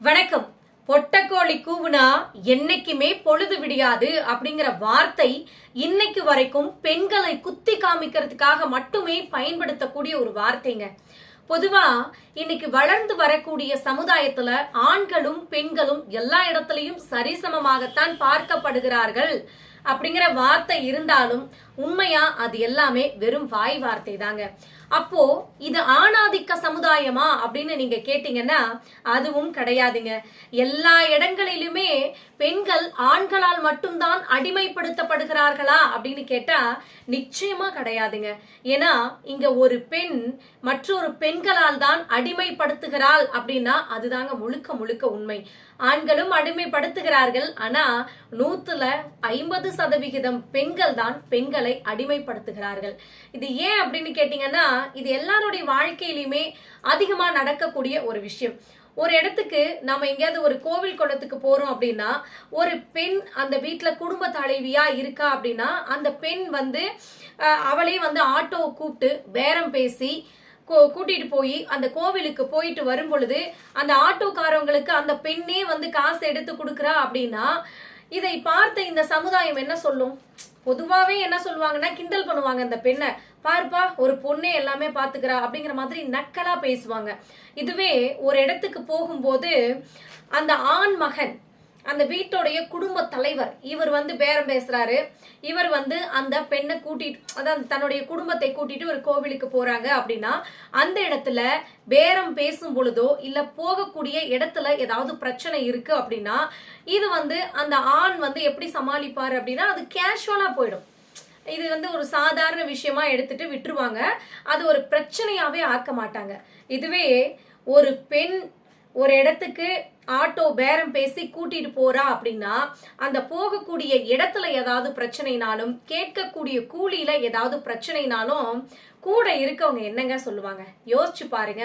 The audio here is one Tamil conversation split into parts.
வணக்கம். பொட்டக்கோழி கூவுனா என்னைக்குமே பொழுது விடியாது அப்படிங்கிற வார்த்தை இன்னைக்கு வரைக்கும் பெண்களை குத்தி காமிக்கிறதுக்காக மட்டுமே பயன்படுத்தக்கூடிய ஒரு வார்த்தைங்க. பொதுவா இன்னைக்கு வளர்ந்து வரக்கூடிய சமுதாயத்துல ஆண்களும் பெண்களும் எல்லா இடத்துலயும் சரிசமமாகத்தான் பார்க்கப்படுகிறார்கள். அப்படிங்கிற வார்த்தை இருந்தாலும் உண்மையா அது எல்லாமே வெறும் வாய் வார்த்தை தாங்க அப்போ இது ஆணாதிக்க சமுதாயமா அப்படின்னு நீங்க கேட்டீங்கன்னா அதுவும் கிடையாதுங்க. எல்லா இடங்களிலுமே பெண்கள் ஆண்களால் மட்டும்தான் அடிமைப்படுத்தப்படுகிறார்களா அப்படின்னு கேட்டா நிச்சயமா கிடையாதுங்க. ஏன்னா இங்க ஒரு பெண் மற்றொரு பெண்களால் தான் அடிமைப்படுத்துகிறாள் அப்படின்னா அதுதாங்க முழுக்க முழுக்க உண்மை. ஆண்களும் அடிமைப்படுத்துகிறார்கள். ஆனா நூத்துல ஐம்பது சதவிகிதம் பெண்கள் தான் பெண்களை அடிமைப்படுத்துகிறார்கள். இது ஏன் அப்படின்னு கேட்டீங்கன்னா இது எல்லாருடைய வாழ்க்கையிலுமே அதிகமா நடக்கக்கூடிய ஒரு விஷயம். ஒரு இடத்துக்கு நம்ம எங்கேயாவது ஒரு கோவில் குளத்துக்கு போறோம் அப்படின்னா ஒரு பெண் அந்த வீட்டில் குடும்ப தலைவியா இருக்கா அப்படின்னா அந்த பெண் வந்து அவளே வந்து ஆட்டோவை கூப்பிட்டு பேரம் பேசி கூ- கூட்டிட்டு போய் அந்த கோவிலுக்கு போயிட்டு வரும் பொழுது அந்த ஆட்டோக்காரவங்களுக்கு அந்த பெண்ணே வந்து காசு எடுத்து கொடுக்குறா அப்படின்னா இதை பார்த்த இந்த சமுதாயம் என்ன சொல்லும்? பொதுவாகவே என்ன சொல்லுவாங்கன்னா கிண்டல் பண்ணுவாங்க அந்த பெண்ணை. பார்ப்பா ஒரு பொண்ணே எல்லாமே பார்த்துக்கிறா அப்படிங்கிற மாதிரி நக்கலாக பேசுவாங்க. இதுவே ஒரு இடத்துக்கு போகும்போது அந்த ஆண் மகன் அந்த வீட்டோடைய குடும்ப தலைவர். இவர் வந்து பேரம் பேசுறாரு. இவர் வந்து அந்த பெண்ணை கூட்டிட்டு அதான் தன்னுடைய குடும்பத்தை கூட்டிட்டு ஒரு கோவிலுக்கு போறாங்க அப்படின்னா அந்த இடத்துல பேரம் பேசும் பொழுதோ இல்ல போகக்கூடிய இடத்துல ஏதாவது பிரச்சனை இருக்கு அப்படின்னா இது வந்து அந்த ஆண் வந்து எப்படி சமாளிப்பாரு அப்படின்னா அது கேஷுவலா போயிடும். இது வந்து ஒரு சாதாரண விஷயமா எடுத்துட்டு விட்டுருவாங்க. அது ஒரு பிரச்சனையாவே ஆக்க மாட்டாங்க. இதுவே ஒரு பெண் ஒரு இடத்துக்கு ஆட்டோ பேரம் பேசி கூட்டிட்டு போறா அப்படின்னா அந்த போகக்கூடிய இடத்துல ஏதாவது பிரச்சனைனாலும் கேட்கக்கூடிய கூலியில ஏதாவது பிரச்சனைனாலும் கூட இருக்கவங்க என்னங்க சொல்லுவாங்க? யோசிச்சு பாருங்க.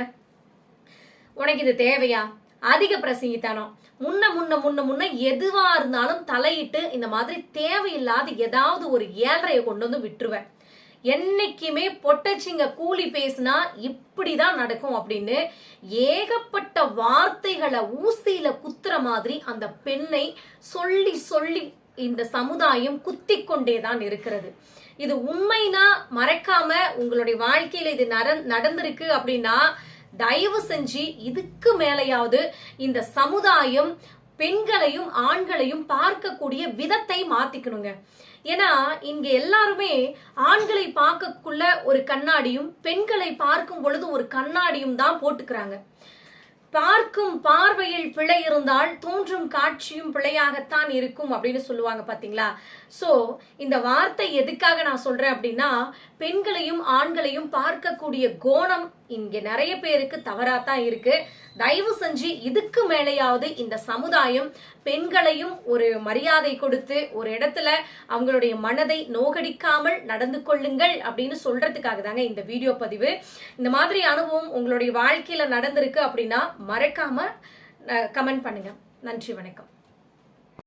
உனக்கு இது தேவையா? அதிக பிரசங்கித்தனம். முன்ன முன்ன முன்ன முன்ன எதுவா இருந்தாலும் தலையிட்டு இந்த மாதிரி தேவையில்லாத ஏதாவது ஒரு ஏழரையை கொண்டு வந்து விட்டுருவேன். என்னைக்குமே பொட்டச்சிங்க கூலி பேசினா இப்படிதான் நடக்கும் அப்படின்னு ஏகப்பட்ட வார்த்தைகளை ஊசியில குத்துற மாதிரி அந்த பெண்ணை சொல்லி சொல்லி இந்த சமுதாயம் குத்தி கொண்டேதான் இருக்கிறது. இது உண்மைனா மறக்காம உங்களுடைய வாழ்க்கையில இது நடந்திருக்கு அப்படின்னா தயவு செஞ்சு இதுக்கு மேலையாவது இந்த சமுதாயம் பெண்களையும் ஆண்களையும் பார்க்கக்கூடிய விதத்தை மாத்திக்கணுங்க. ஏன்னா இங்க எல்லாருமே ஆண்களை பார்க்கக்குள்ள ஒரு கண்ணாடியும் பெண்களை பார்க்கும் பொழுது ஒரு கண்ணாடியும் தான் போட்டுக்கிறாங்க. பார்க்கும் பார்வையில் பிழை இருந்தால் தோன்றும் காட்சியும் பிழையாகத்தான் இருக்கும் அப்படின்னு சொல்லுவாங்க பாத்தீங்களா? சோ இந்த வார்த்தை எதுக்காக நான் சொல்றேன் அப்படின்னா பெண்களையும் ஆண்களையும் பார்க்கக்கூடிய கோணம் இங்க நிறைய பேருக்கு தவறாத்தான் இருக்கு. தயவு செஞ்சு இதுக்கு மேலேயாவது இந்த சமுதாயம் பெண்களையும் ஒரு மரியாதை கொடுத்து ஒரு இடத்துல அவங்களுடைய மனதை நோகடிக்காமல் நடந்து கொள்ளுங்கள் அப்படின்னு சொல்றதுக்காக தாங்க இந்த வீடியோ பதிவு. இந்த மாதிரி அனுபவம் உங்களுடைய வாழ்க்கையில நடந்திருக்கு அப்படின்னா மறக்காம கமெண்ட் பண்ணுங்க. நன்றி வணக்கம்.